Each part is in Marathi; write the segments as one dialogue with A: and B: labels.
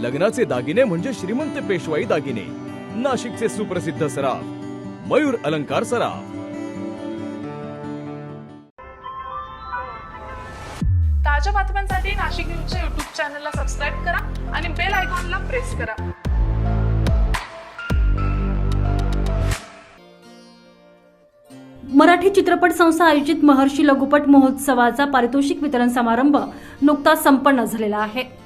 A: लग्नाचे दागिने म्हणजे श्रीमंत पेशवाई दागिने. नाशिकचे सुप्रसिद्ध सराफ मयूर अलंकार सराफ.
B: ताज्या बातम्यांसाठी नाशिक न्यूजच्या युट्यूब चॅनलला सबस्क्राईब करा आणि बेल आयकॉनला प्रेस करा.
C: मराठी चित्रपट संस्था आयोजित महर्षी लघुपट महोत्सवाचा पारितोषिक वितरण समारंभ नुकताच संपन्न झालेला आहे.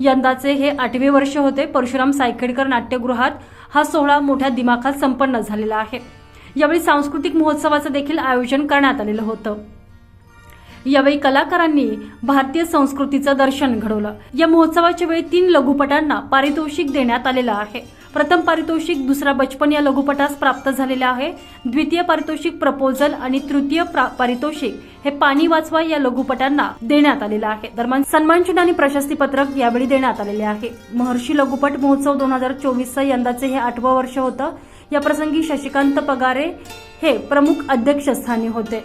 C: यंदाचे हे आठवे वर्ष होते परशुराम सायखेडकर नाट्यगृहात हा सोहळा मोठ्या दिमाखात संपन्न झालेला आहे. यावेळी सांस्कृतिक महोत्सवाचं देखील आयोजन करण्यात आलेलं होतं. यावेळी कलाकारांनी भारतीय संस्कृतीचं दर्शन घडवलं. या महोत्सवाच्या वेळी तीन लघुपटांना पारितोषिक देण्यात आलेलं आहे. प्रथम पारितोषिक दुसरा बचपन या लघुपटास प्राप्त झालेला आहे द्वितीय पारितोषिक प्रपोजल आणि तृतीय प्रा- पारितोषिक हे पाणी वाचवा या लघुपटांना देण्यात आलेलं आहे दरम्यान सन्मानचिन्ह आणि प्रशस्ती पत्रक यावेळी देण्यात आलेले आहे महर्षी लघुपट महोत्सव दोन हजार चोवीसचं यंदाचे हे आठवं वर्ष होतं या प्रसंगी शशिकांत पगारे हे प्रमुख अध्यक्षस्थानी होते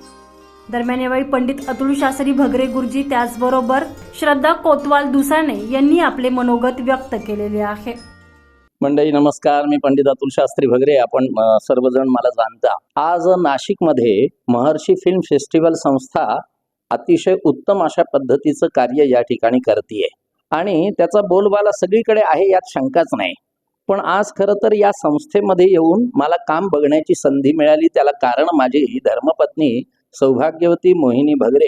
C: दरम्यान यावेळी पंडित अतुल शास्त्री भगरे गुरुजी त्याचबरोबर श्रद्धा कोतवाल दुसाने यांनी आपले मनोगत व्यक्त केलेले आहे.
D: मंडळी नमस्कार. मी पंडित अतुल शास्त्री भगरे. आपण सर्वजण मला जाणता. आज नाशिकमध्ये महर्षी फिल्म फेस्टिवल संस्था अतिशय उत्तम अशा पद्धतीचं कार्य या ठिकाणी करते आणि त्याचा बोलबाला सगळीकडे आहे यात शंकाच नाही. पण आज खरं तर या संस्थेमध्ये येऊन मला काम बघण्याची संधी मिळाली. त्याला कारण माझी धर्मपत्नी सौभाग्यवती मोहिनी भगरे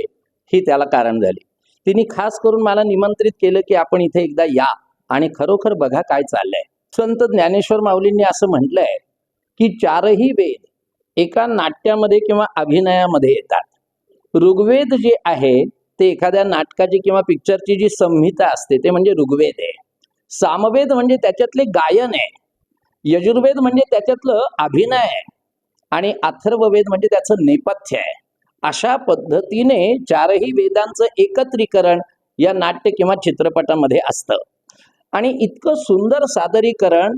D: ही त्याला कारण झाली. तिने खास करून मला निमंत्रित केलं की आपण इथे एकदा या आणि खरोखर बघा काय चाललंय. संत ज्ञानेश्वर माऊलींनी असं म्हटलंय की चारही वेद एका नाट्यामध्ये किंवा अभिनयामध्ये येतात. ऋग्वेद जे आहे ते एखाद्या नाटकाची किंवा पिक्चरची जी संहिता असते ते म्हणजे ऋग्वेद आहे. सामवेद म्हणजे त्याच्यातले गायन आहे. यजुर्वेद म्हणजे त्याच्यातलं अभिनय आहे. आणि अथर्ववेद म्हणजे त्याचं नेपथ्य आहे. अशा पद्धतीने चारही वेदांचं एकत्रीकरण या नाट्य किंवा चित्रपटामध्ये असतं. आणि इतकं सुंदर सादरीकरण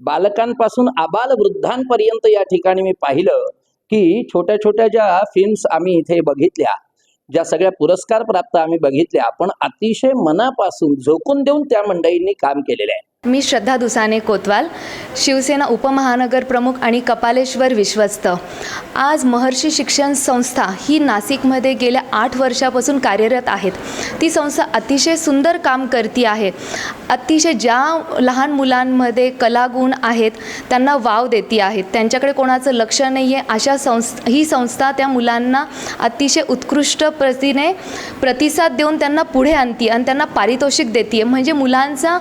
D: बालकांपासून आबाल वृद्धांपर्यंत या ठिकाणी मी पाहिलं की छोट्या छोट्या ज्या फिल्म्स आम्ही इथे बघितल्या ज्या सगळ्या पुरस्कार प्राप्त आम्ही बघितल्या पण अतिशय मनापासून झोकून देऊन त्या मंडळींनी काम केलेलं आहे.
E: मी श्रद्धा दुसाने कोतवाल शिवसेना उपमहानगर प्रमुख आणि कपालेश्वर विश्वस्त. आज महर्षी शिक्षण संस्था ही नाशिकमध्ये गेल्या आठ वर्षापासून कार्यरत आहेत. ती संस्था अतिशय सुंदर काम करती आहे. अतिशय ज्या लहान मुलांमध्ये कलागुण आहेत त्यांना वाव देती आहेत त्यांच्याकडे कोणाचं लक्ष नाही आहे अशा संस्था ही संस्था त्या मुलांना अतिशय उत्कृष्ट प्रतीने प्रतिसाद देऊन त्यांना पुढे आणते आणि त्यांना पारितोषिक देते म्हणजे मुलांचा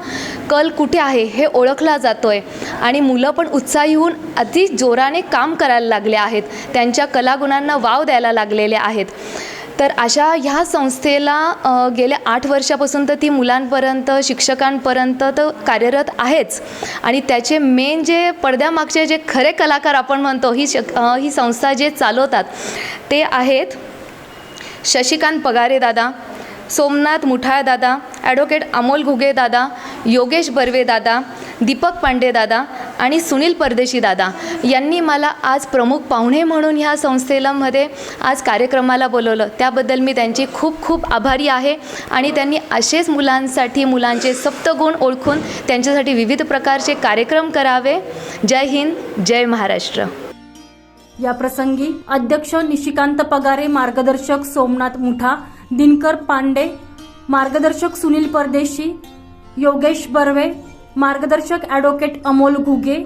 E: कल कुठे आहे हे ओळखला जातो आहे आणि मुलं पण उत्साही होऊन अति जोराने काम करायला लागले आहेत. त्यांच्या कलागुणांना वाव द्यायला लागलेले आहेत. तर अशा ह्या संस्थेला गेल्या आठ वर्षापासून तर ती मुलांपर्यंत शिक्षकांपर्यंत तर कार्यरत आहेच. आणि त्याचे मेन जे पडद्यामागचे जे खरे कलाकार आपण म्हणतो ही शक ही संस्था जे चालवतात ते आहेत शशिकांत पगारे दादा सोमनाथ मुठाळ दादा ॲडव्होकेट अमोल घुगे दादा योगेश बर्वे दादा दीपक पांडे दादा आणि सुनील परदेशी दादा यांनी मला आज प्रमुख पाहुणे म्हणून ह्या संस्थेला मध्ये आज कार्यक्रमाला बोलवलं. त्याबद्दल मी त्यांची खूप खूप आभारी आहे आणि त्यांनी असेच मुलांसाठी मुलांचे सप्तगुण ओळखून त्यांच्यासाठी विविध प्रकारचे कार्यक्रम करावे. जय हिंद जय महाराष्ट्र.
C: या प्रसंगी अध्यक्ष निशिकांत पगारे मार्गदर्शक सोमनाथ मुठा दिनकर पांडे मार्गदर्शक सुनील परदेशी योगेश बर्वे मार्गदर्शक ॲडव्होकेट अमोल घुगे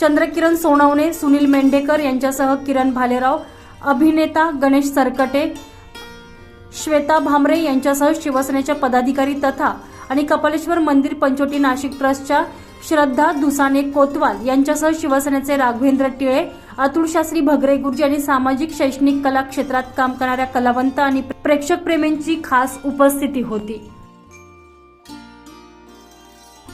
C: चंद्रकिरण सोनवणे सुनील मेंढेकर यांच्यासह किरण भालेराव अभिनेता गणेश सरकटे श्वेता भामरे यांच्यासह शिवसेनेच्या पदाधिकारी तथा आणि कपालेश्वर मंदिर पंचोटी नाशिक ट्रस्टच्या श्रद्धा दुसाने कोतवाल यांच्यासह शिवसेनेचे राघवेंद्र टिळे अतुल शास्त्री भगरे गुरुजी आणि सामाजिक शैक्षणिक कला क्षेत्रात काम करणाऱ्या कलावंत आणि प्रेक्षक प्रेमींची खास उपस्थिती होती.